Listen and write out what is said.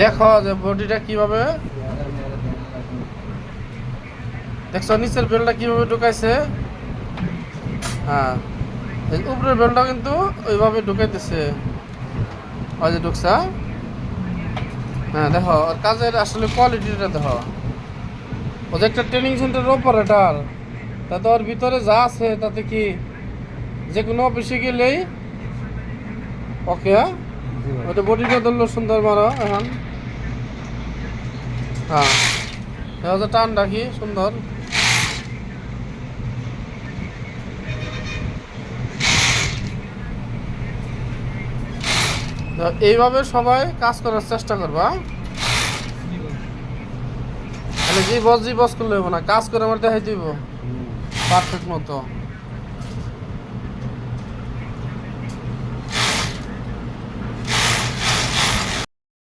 দেখো যে বডিটা কীভাবে দেখছ, নিচের বেলটা কীভাবে ঢুকাইছে? হ্যাঁ। উপরের বেলটা কিন্তু ওইভাবে ঢুকাইতেছে। ওই যে ঢুকছা হ্যাঁ? দেখো ওর কাজের আসলে কোয়ালিটিটা দেখো। ও যে একটা ট্রেনিং সেন্টার অপারেটার তাতে ওর ভিতরে যা আছে তাতে কি যে কোনো অফিসে গেলেই ওকে ওটা বডিটা ধরলো সুন্দর মারো, এখন। হ্যাঁ। এটা টান রাখি, সুন্দর। এইভাবে সবাই কাজ করার চেষ্টা করবা তাহলে যে বস যে বস করলে না। কাজ করে আমার দেখাই দিব। পারফেক্ট মতো।